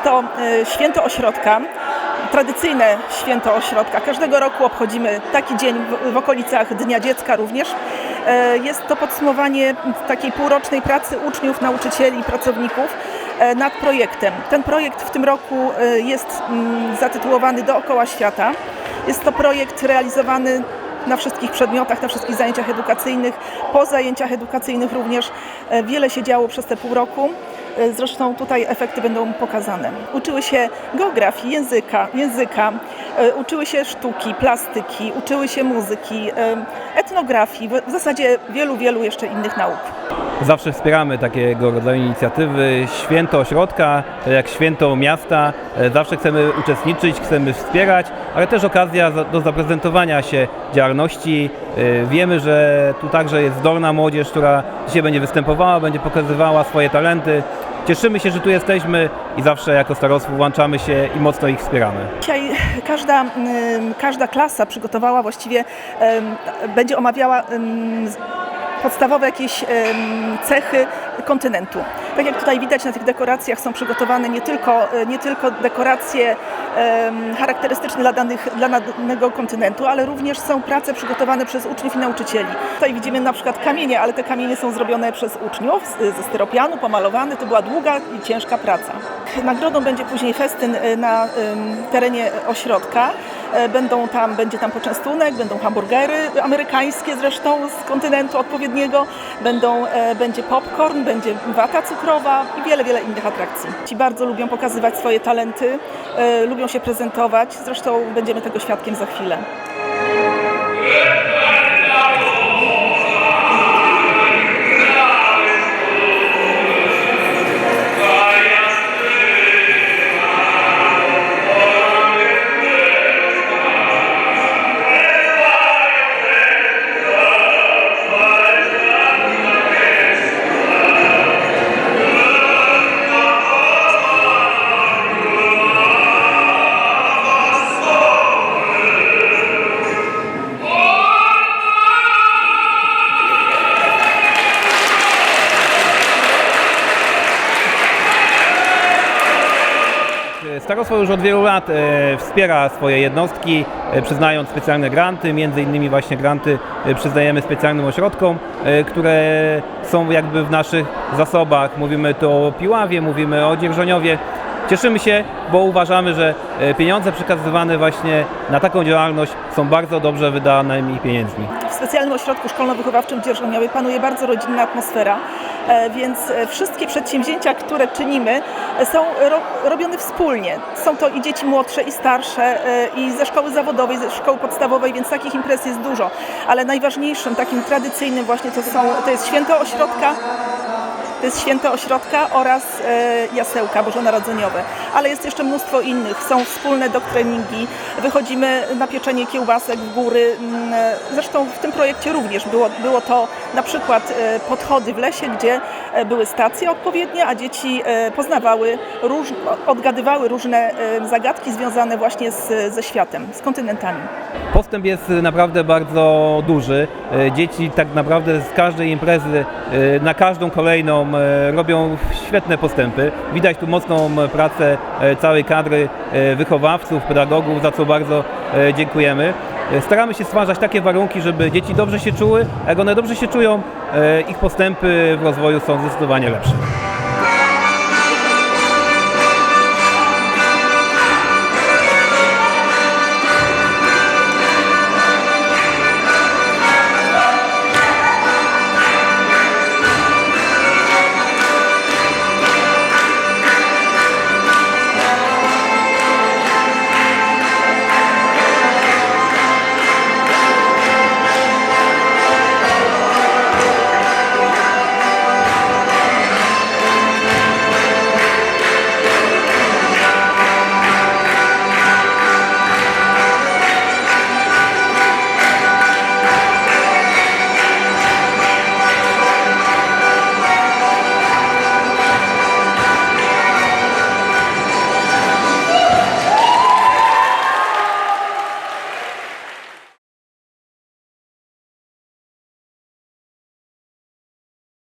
Jest to e, święto ośrodka, tradycyjne święto ośrodka. Każdego roku obchodzimy taki dzień w, okolicach Dnia Dziecka również. E, Jest to podsumowanie takiej półrocznej pracy uczniów, nauczycieli, pracowników e, nad projektem. Ten projekt w tym roku jest mm, zatytułowany Dookoła Świata. Jest to projekt realizowany na wszystkich przedmiotach, na wszystkich zajęciach edukacyjnych, po zajęciach edukacyjnych również. Wiele się działo przez te pół roku. E, Zresztą tutaj efekty będą pokazane. Uczyły się geografii, języka, języka e, uczyły się sztuki, plastyki, uczyły się muzyki, e, etnografii, w zasadzie wielu, wielu jeszcze innych nauk. Zawsze wspieramy takiego rodzaju inicjatywy. Święto ośrodka, tak jak święto miasta. Zawsze chcemy uczestniczyć, chcemy wspierać, ale też okazja do zaprezentowania się działalności. Wiemy, że tu także jest zdolna młodzież, która dzisiaj będzie występowała, będzie pokazywała swoje talenty. Cieszymy się, że tu jesteśmy i zawsze jako starostwo włączamy się i mocno ich wspieramy. Dzisiaj każda, każda klasa przygotowała właściwie, będzie omawiała podstawowe jakieś cechy kontynentu. Tak jak tutaj widać na tych dekoracjach są przygotowane nie tylko, y, nie tylko dekoracje charakterystyczne dla, danych, dla danego kontynentu, ale również są prace przygotowane przez uczniów i nauczycieli. Tutaj widzimy na przykład kamienie, ale te kamienie są zrobione przez uczniów ze styropianu, pomalowane. To była długa i ciężka praca. Nagrodą będzie później festyn y, na terenie ośrodka. E, Będą tam, będzie tam poczęstunek, będą hamburgery amerykańskie zresztą z kontynentu odpowiedniego, będą, e, będzie popcorn, będzie wata cukrowa i wiele, wiele innych atrakcji. Ci bardzo lubią pokazywać swoje talenty, e, lubią się prezentować, zresztą będziemy tego świadkiem za chwilę. Starostwo już od wielu lat e, wspiera swoje jednostki, e, przyznając specjalne granty, między innymi właśnie granty e, przyznajemy specjalnym ośrodkom, które są jakby w naszych zasobach. Mówimy tu o Piławie, mówimy o Dzierżoniowie. Cieszymy się, bo uważamy, że e, pieniądze przekazywane właśnie na taką działalność są bardzo dobrze wydanymi pieniędzmi. W specjalnym ośrodku szkolno-wychowawczym w Dzierżoniowie panuje bardzo rodzinna atmosfera, e, więc e, wszystkie przedsięwzięcia, które czynimy, są ro, robione wspólnie. Są to i dzieci młodsze, i starsze, i ze szkoły zawodowej, ze szkoły podstawowej, więc takich imprez jest dużo. Ale najważniejszym, takim tradycyjnym właśnie to, są, to jest święto ośrodka, to jest święto ośrodka oraz e, jasełka bożonarodzeniowe. Ale jest jeszcze mnóstwo innych. Są wspólne doktreningi, wychodzimy na pieczenie kiełbasek w góry. Mm, e, Zresztą w tym projekcie również było, było to na przykład e, podchody w lesie, gdzie e, były stacje odpowiednie, a dzieci poznawały, róż, odgadywały różne zagadki związane właśnie z, ze światem, z kontynentami. Postęp jest naprawdę bardzo duży. Dzieci tak naprawdę z każdej imprezy na każdą kolejną robią świetne postępy. Widać tu mocną pracę całej kadry e, wychowawców, pedagogów, za co bardzo e, dziękujemy. E, Staramy się stwarzać takie warunki, żeby dzieci dobrze się czuły, a jak one dobrze się czują, e, ich postępy w rozwoju są zdecydowanie lepsze.